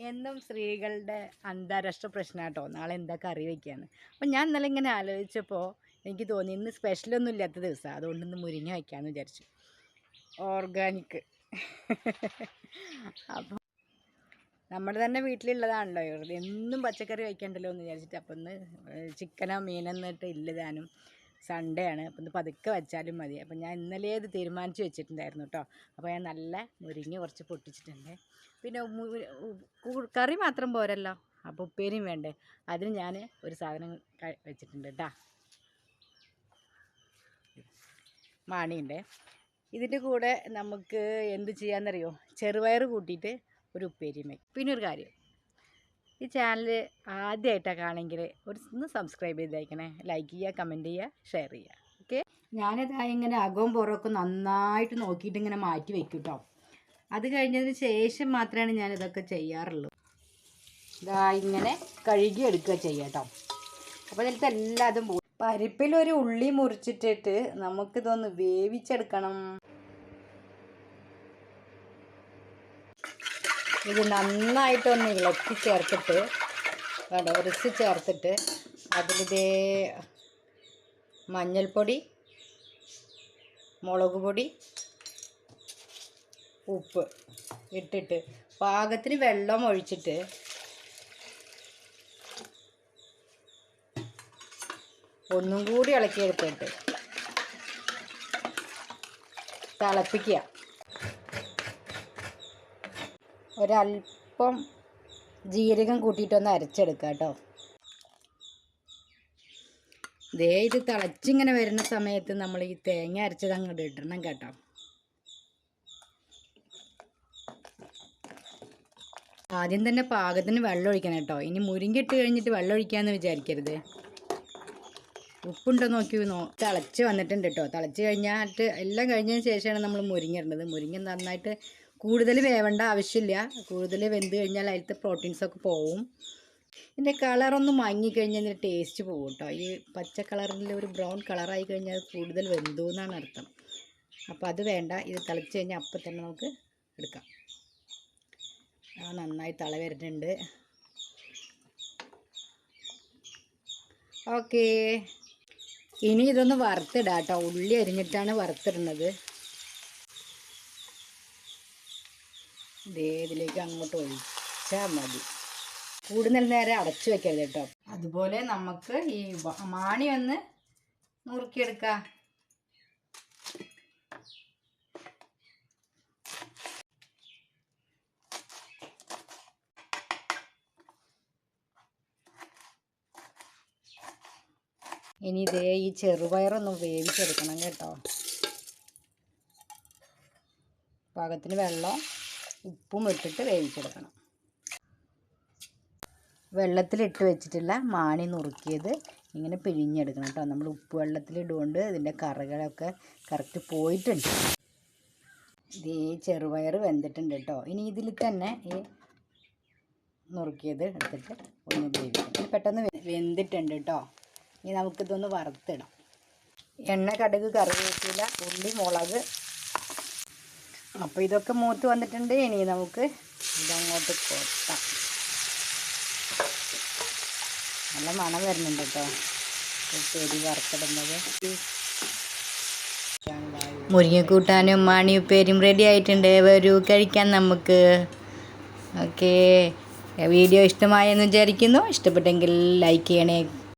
എന്നും സ്ത്രീകളുടെ അന്താരാഷ്ട്ര പ്രശ്നം കേട്ടോ നാളെ എന്താ കറി വയ്ക്കുകയാണ് അപ്പം ഞാൻ ഇന്നലെ ഇങ്ങനെ ആലോചിച്ചപ്പോൾ എനിക്ക് തോന്നി ഇന്ന് സ്പെഷ്യലൊന്നും ഇല്ലാത്ത ദിവസമാണ് അതുകൊണ്ട് മുരിങ്ങ വയ്ക്കാമെന്ന് വിചാരിച്ചു. ഓർഗാനിക് അപ്പം നമ്മുടെ തന്നെ വീട്ടിലുള്ളതാണല്ലോ. എന്നും പച്ചക്കറി വയ്ക്കണ്ടല്ലോ എന്ന് വിചാരിച്ചിട്ട് അപ്പം ഇന്ന് ചിക്കനോ മീനെന്നിട്ട് ഇല്ലതാനും സൺഡേ ആണ് അപ്പം ഇത് പതുക്കെ വെച്ചാലും മതി. അപ്പം ഞാൻ ഇന്നലെ ഇത് തീരുമാനിച്ച് വെച്ചിട്ടുണ്ടായിരുന്നു കേട്ടോ അപ്പോൾ ഞാൻ നല്ല മുരിങ്ങ കുറച്ച് പൊട്ടിച്ചിട്ടുണ്ട്. പിന്നെ കറി മാത്രം പോരല്ലോ? അപ്പോൾ ഉപ്പേരിയും വേണ്ടേ? അതിന് ഞാൻ ഒരു സാധനം വെച്ചിട്ടുണ്ട് കേട്ടോ മാണിയുണ്ട്. ഇതിന്റെ കൂടെ നമുക്ക് എന്ത് ചെയ്യാമെന്നറിയോ ചെറുപയർ കൂട്ടിയിട്ട് ഒരു ഉപ്പേരിയും പിന്നെ ഒരു കാര്യം. ഈ ചാനൽ ആദ്യമായിട്ടാണ് കാണെങ്കിൽ ഒരു ഒന്ന് സബ്സ്ക്രൈബ് ചെയ്തേക്കണേ. ലൈക്ക് ചെയ്യുക കമന്റ് ചെയ്യുക ഷെയർ ചെയ്യുക. ഓക്കെ ഞാനിതാ ഇങ്ങനെ അകവും പുറമൊക്കെ നന്നായിട്ട് നോക്കിയിട്ട് ഇങ്ങനെ മാറ്റി വെക്കും കേട്ടോ അത് കഴിഞ്ഞതിന് ശേഷം മാത്രമാണ് ഞാനിതൊക്കെ ചെയ്യാറുള്ളൂ ഇതാ ഇങ്ങനെ കഴുകി എടുക്കുക ചെയ്യട്ടോ. അപ്പോൾ ഇതിലത്തെ എല്ലാതും പരിപ്പിലൊരു ഉള്ളി മുറിച്ചിട്ടിട്ട് നമുക്കിതൊന്ന് വേവിച്ചെടുക്കണം. ഇത് നന്നായിട്ടൊന്ന് ഇളക്കി ചേർത്തിട്ട് വേണ്ട ഉരച്ച് ചേർത്തിട്ട് അതിലിതേ മഞ്ഞൾപ്പൊടി മുളക് പൊടി ഉപ്പ് ഇട്ടിട്ട് പാകത്തിന് വെള്ളം ഒഴിച്ചിട്ട് ഒന്നും കൂടി ഇളക്കിയെടുത്തിട്ട് തിളപ്പിക്കുക. ഒരല്പം ജീരകം കൂട്ടിയിട്ടൊന്ന് അരച്ചെടുക്കുക കേട്ടോ. ദേ ഇത് തിളച്ചിങ്ങനെ വരുന്ന സമയത്ത് നമ്മൾ ഈ തേങ്ങ അരച്ചത് അങ്ങോട്ട് ഇടണം കേട്ടോ. ആദ്യം തന്നെ പാകത്തിന് വെള്ളം ഒഴിക്കണം കേട്ടോ. ഇനി മുരിങ്ങിട്ട് കഴിഞ്ഞിട്ട് വെള്ളം ഒഴിക്കാമെന്ന് വിചാരിക്കരുത്. ഉപ്പുണ്ടോ നോക്കി നോ തിളച്ച് വന്നിട്ടുണ്ട് കേട്ടോ. തിളച്ച് കഴിഞ്ഞിട്ട് എല്ലാം കഴിഞ്ഞതിന് ശേഷമാണ് നമ്മൾ മുരിങ്ങിടേണ്ടത് മുരിങ്ങ നന്നായിട്ട് കൂടുതൽ വേവേണ്ട ആവശ്യമില്ല. കൂടുതൽ വെന്ത് കഴിഞ്ഞാൽ അതിലത്തെ പ്രോട്ടീൻസൊക്കെ പോവും. ഇതിന്റെ കളറൊന്ന് മങ്ങിക്കഴിഞ്ഞാൽ ഇതിന്റെ ടേസ്റ്റ് പോകും കേട്ടോ ഈ പച്ച കളറിൽ ഒരു ബ്രൗൺ കളറായി കഴിഞ്ഞാൽ കൂടുതൽ വെന്തു എന്നാണ് അർത്ഥം. അപ്പോൾ അത് വേണ്ട. ഇത് തിളച്ച് കഴിഞ്ഞാൽ അപ്പം തന്നെ നമുക്ക് എടുക്കാം. ആ നന്നായി തള വരുന്നുണ്ട്. ഓക്കേ ഇനി ഇതൊന്ന് വറുത്തിടാം കേട്ടോ ഉള്ളി അരിഞ്ഞിട്ടാണ് വറുത്തിടുന്നത്. ഇതിലേക്ക് അങ്ങോട്ട് ഒഴിച്ചാൽ മതി. കൂടുതൽ നേരം അടച്ചു വെക്കരുത് കേട്ടോ. അതുപോലെ നമുക്ക് ഈ മാണി ഒന്ന് നുറുക്കിയെടുക്കാം. ഇനി ഇതേ ഈ ചെറുപയറൊന്ന് വേവിച്ചെടുക്കണം കേട്ടോ. പാകത്തിന് വെള്ളം ഉപ്പും ഇട്ടിട്ട് വേവിച്ചെടുക്കണം. വെള്ളത്തിലിട്ട് വെച്ചിട്ടുള്ള മാണി നുറുക്കിയത് ഇങ്ങനെ പിഴിഞ്ഞെടുക്കണം കേട്ടോ. നമ്മൾ ഉപ്പ് വെള്ളത്തിലിടുകൊണ്ട് ഇതിന്റെ കറികളൊക്കെ കറക്റ്റ് പോയിട്ടുണ്ട്. ഇത് ഈ ചെറുപയർ വെന്തിട്ടുണ്ട് കേട്ടോ. ഇനി ഇതിൽ തന്നെ ഈ നുറുക്കിയത് എടുത്തിട്ട് ഒന്ന് വേവിക്കണം. പെട്ടെന്ന് വെന്തിട്ടുണ്ട് കേട്ടോ. ഇനി നമുക്കിതൊന്ന് വറുത്തിടാം. എണ്ണ കടുക് കറിവേപ്പില ഉള്ളി മുളക് അപ്പോൾ ഇതൊക്കെ മൂത്ത് വന്നിട്ടുണ്ട്. ഇനി നമുക്ക് ഇതങ്ങോട്ട് കൊത്താം. നല്ല മണം വരുന്നുണ്ട് കേട്ടോ. ഉപ്പേരി വറുത്തിടുന്നത്. മുരിങ്ങക്കൂട്ടാനും മാണി ഉപ്പേരിയും റെഡി ആയിട്ടുണ്ട്. വരൂ കഴിക്കാൻ നമുക്ക്. ഓക്കേ വീഡിയോ ഇഷ്ടമായെന്ന് വിചാരിക്കുന്നു. ഇഷ്ടപ്പെട്ടെങ്കിൽ ലൈക്ക് ചെയ്യണേ.